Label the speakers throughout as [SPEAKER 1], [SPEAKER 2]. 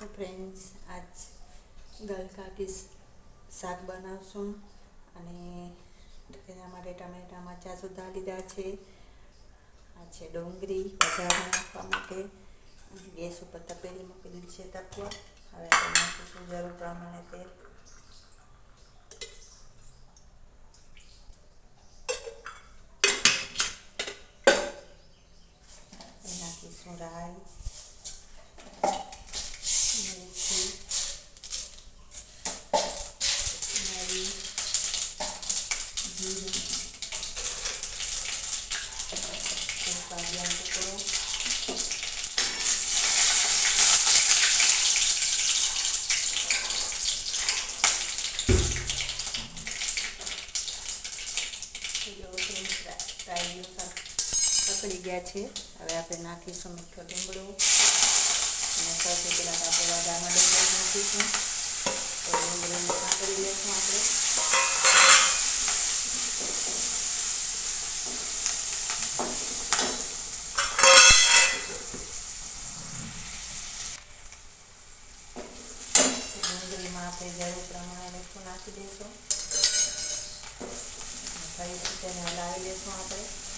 [SPEAKER 1] તો ફ્રેન્ડ્સ આજ ગલકા કી શાક બનાવશું અને તેના માટે ટમેટા મરચા સુધા લીધા છે. આ છે ડુંગળી વઘારમાં નાખવા માટે. ગેસ ઉપર તપેલી મૂકી દીધી છે તપવા. હવે નાખીશું જરૂર પ્રમાણે તેલ. નાખીશું રાઈ. મેથી મરી જીરું કાઢ્યા ટુકડો પકડી ગયા છે હવે આપણે નાખીશું મીઠો લીમડો અને સૌથી પહેલાં આપણે વઘારમાં ડુંગળી નાખીશું તો ડુંગળીને સાંકળી લઈશું આપણે ડુંગળીમાં આપણે જરૂર પ્રમાણે મીઠું નાખી દઈશું ફરીથી તેને હલાવી દઈશું આપણે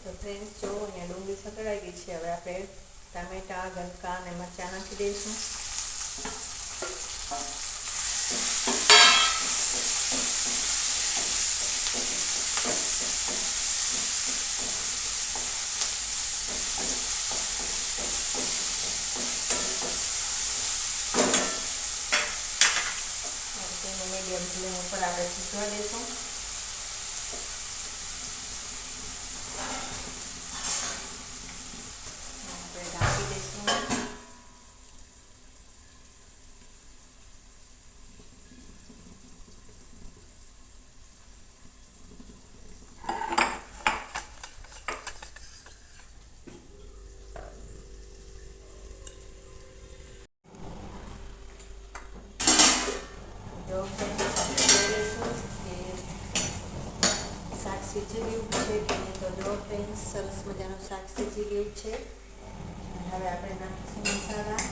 [SPEAKER 1] તો ફ્રેન્ડ્સ જો અહીંયા ડુંગળી સકળાઈ ગઈ છે, હવે આપણે ટામેટા ગલકા અને મરચાં નાખી દઈશું. મીડિયમ ઉપર આપણે શીખવા દઈશું આપણે ઢાંકી દઈશું જો friends, આપણે જોઈ લઈશું કે સરસ મજાનું સીજી ગયું છે. હવે આપણે નાખીશું મસાલા.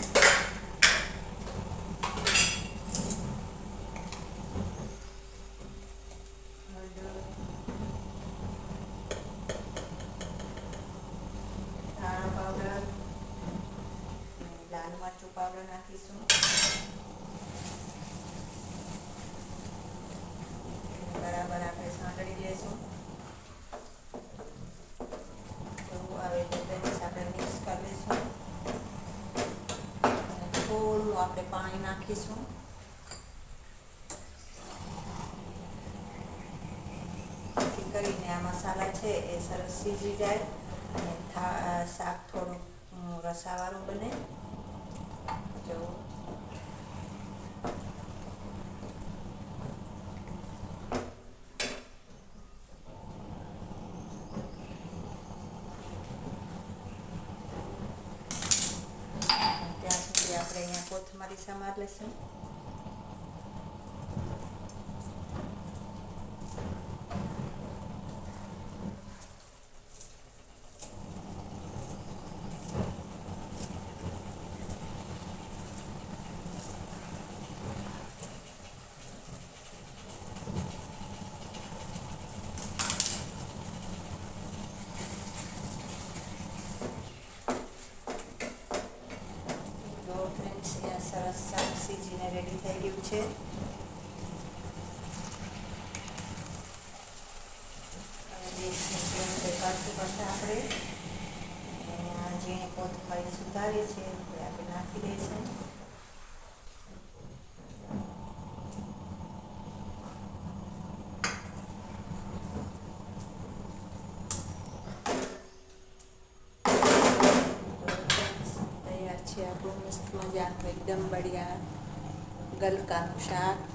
[SPEAKER 1] પાવડર. નાખીશું. બરાબર આપણે સાંકળી લઈશું થોડું આવે તો ફ્રેન્ડ્સ આપણે મિક્સ કરી લઈશું અને થોડું આપણે પાણી નાખીશું. જેથી કરીને આ મસાલા છે એ સરસ સીજી જાય અને શાક થોડું રસાવાળું બને. જો ત્યાં સુધી આપણે અહીંયા કોથમરી સમાર લઈશું જો ફ્રેન્ડ્સ અહીંયા સરસ શાક સીજીને રેડી થઈ ગયું છે. આપણે અને આ ઝીણી કોથમરી સુધારી છે, એ આપણે નાખી દઈશું. આપણું. મસ્ત મજા એકદમ બઢિયા. ગલકાનું શાક